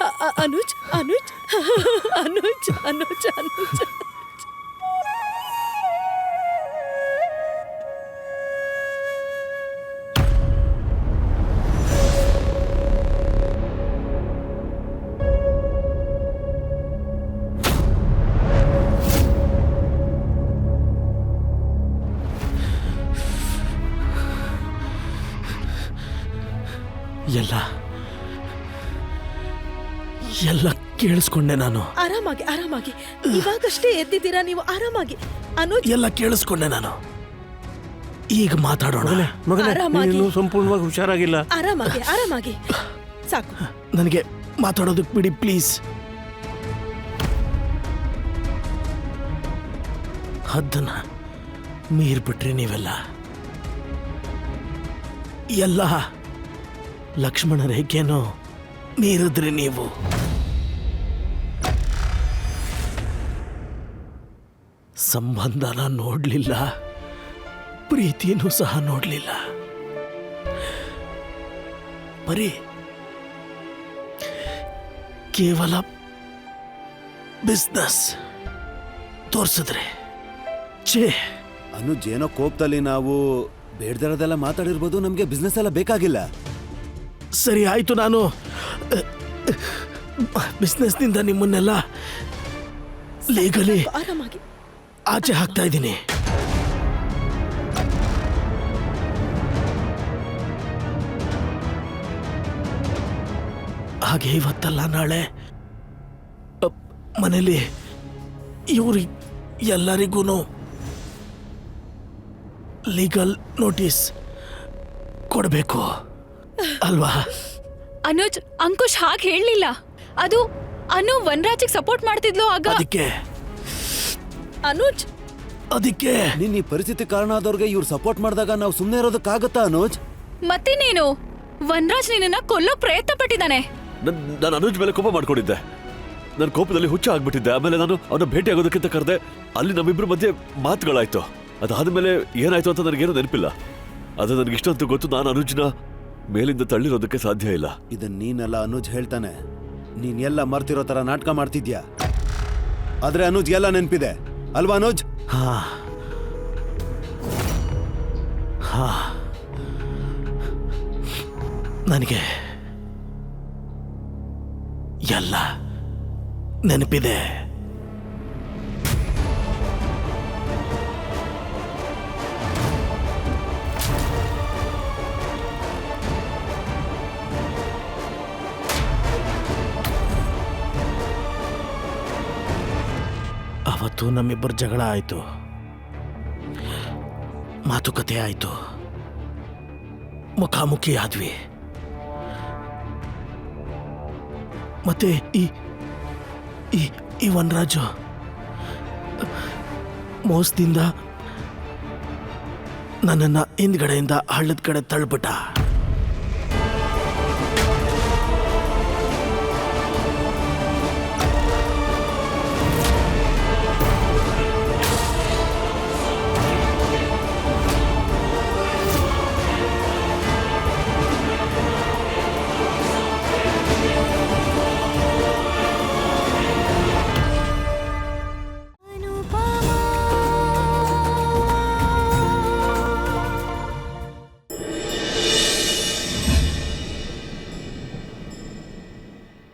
ಅ- ಅ- ಅನುಜ್ ಅನುಜ್ ಅನುಜ್ ಅನುಜ್ ಅನುಜ್ ಎಲ್ಲ ಎಲ್ಲ ಕೇಳಿಸ್ಕೊಂಡೆ ನಾನು. ಆರಾಮಾಗಿ ಆರಾಮಾಗಿ. ಇವಾಗಷ್ಟೇ ಎದ್ದಿದ್ದೀರಾ ನೀವು? ಆರಾಮಾಗಿ. ಅನುಜ್ ಎಲ್ಲ ಕೇಳಿಸ್ಕೊಂಡೆ ನಾನು. ಈಗ ಮಾತಾಡೋಣ. ಮಗನೇ ಆರಾಮಾಗಿ. ನೀನು ಸಂಪೂರ್ಣವಾಗಿ ಹುಷಾರಾಗಿಲ್ಲ. ಆರಾಮಾಗಿ ಆರಾಮಾಗಿ. ಸಾಕು. ನನಗೆ ಮಾತಾಡೋದಕ್ಕೆ ಬಿಡಿ ಪ್ಲೀಸ್. ಹದ್ದನ್ನ ಮೀರ್ಬಿಟ್ರಿ ನೀವೆಲ್ಲ. ಎಲ್ಲ ಲಕ್ಷ್ಮಣ ರೇಖೆನೋ ಮೀರಿದ್ರಿ ನೀವು. ಸಂಬಂಧನ ನೋಡಲಿಲ್ಲ ಪ್ರೀತಿನೂ ಸಹ ನೋಡಲಿಲ್ಲ. ಬರೀ ಕೇವಲ ಬಿಸ್ನೆಸ್ ತೋರಿಸಿದ್ರೆ. ಛೇ. ಅನುಜ್ ಏನೋ ಕೋಪದಲ್ಲಿ ನಾವು ಬೇಡ್ದರದೆಲ್ಲ ಮಾತಾಡಿರ್ಬೋದು ನಮಗೆ ಬಿಸ್ನೆಸ್ ಎಲ್ಲ ಬೇಕಾಗಿಲ್ಲ. ಸರಿ ಆಯಿತು ನಾನು. ಬಿಸ್ನೆಸ್ನಿಂದ ನಿಮ್ಮನ್ನೆಲ್ಲ ಲೀಗಲಿ ಆರಾಮಾಗಿ. ಆಚೆ ಹಾಕ್ತಾ ಇದ್ದೀನಿ. ಹಾಗೆ ಇವತ್ತಲ್ಲ ನಾಳೆ ಮನೇಲಿ ಇವ್ರಿ ಎಲ್ಲರಿಗೂ ಲೀಗಲ್ ನೋಟಿಸ್ ಕೊಡಬೇಕು. ಅಲ್ವಾ? ಅನುಜ್ ಅಂಕುಶ್ ಹಾಗೆ ಹೇಳಲಿಲ್ಲ. ಅದು ಅನು ವನ್ರಾಜಿಗೆ ಸಪೋರ್ಟ್ ಮಾಡ್ತಿದ್ಲು ಆಗ ಅದಕ್ಕೆ ಅನುಜ್? ಅದಕ್ಕೆ ನಿನ್ನ ಈ ಪರಿಸ್ಥಿತಿ ಕಾರಣ ಆದವ್ರಿಗೆ ಇವ್ರು ಸಪೋರ್ಟ್ ಮಾಡಿದಾಗ ನಾವು ಸುಮ್ಮನೆ ಇರೋದಕ್ಕಾಗತ್ತಾ ಅನುಜ್? ಮತ್ತೆ ನೀನು ವನರಾಜ್ ನಿನ್ನ ಕೊಲ್ಲೋ ಪ್ರಯತ್ನ ಪಟ್ಟಿದ್ದಾನೆ ನನ್ ನಾನು ಅನುಜ್ ಮೇಲೆ ಕೋಪ ಮಾಡ್ಕೊಂಡಿದ್ದೆ. ನನ್ನ ಕೋಪದಲ್ಲಿ ಹುಚ್ಚ ಆಗ್ಬಿಟ್ಟಿದ್ದೆ. ಆಮೇಲೆ ನಾನು ಅವನ ಭೇಟಿ ಆಗೋದಕ್ಕಿಂತ ಕರೆದೆ ಅಲ್ಲಿ ನಮ್ಮಿಬ್ರ ಮಧ್ಯೆ ಮಾತುಗಳಾಯ್ತು. ಅದಾದ್ಮೇಲೆ ಏನಾಯ್ತು ಅಂತ ನನಗೇನು ನೆನಪಿಲ್ಲ. ಅದು ನನಗೆ ಇಷ್ಟೊಂದು ಗೊತ್ತು ನಾನು ಅನುಜ್ನ ಮೇಲಿಂದ ತಳ್ಳಿರೋದಕ್ಕೆ ಸಾಧ್ಯ ಇಲ್ಲ. ಇದನ್ ನೀನೆಲ್ಲ ಅನುಜ್ ಹೇಳ್ತಾನೆ. ನೀನ್ ಎಲ್ಲ ಮರ್ತಿರೋ ತರ ನಾಟಕ ಮಾಡ್ತಿದ್ಯಾ? ಆದ್ರೆ ಅನುಜ್ ಎಲ್ಲ ನೆನ್ಪಿದೆ. ಅಲ್ವಾ ಅನುಜ್? ಹಾ. ಹಾ. ನನಗೆ ಎಲ್ಲ ನೆನಪಿದೆ. ಅವತ್ತು ನಮ್ಮಿಬ್ಬರ ಜಗಳ ಆಯಿತು. ಮಾತುಕತೆ ಆಯಿತು. ಮುಖಾಮುಖಿ ಆದ್ವಿ. ಮತ್ತೆ ಈ ಈ ಈ ವನರಾಜು ಮೋಸದಿಂದ ನನ್ನನ್ನು ಹಿಂದ್ಗಡೆಯಿಂದ ಹಳ್ಳದ ಕಡೆ ತಳ್ಬಿಟ್ಟ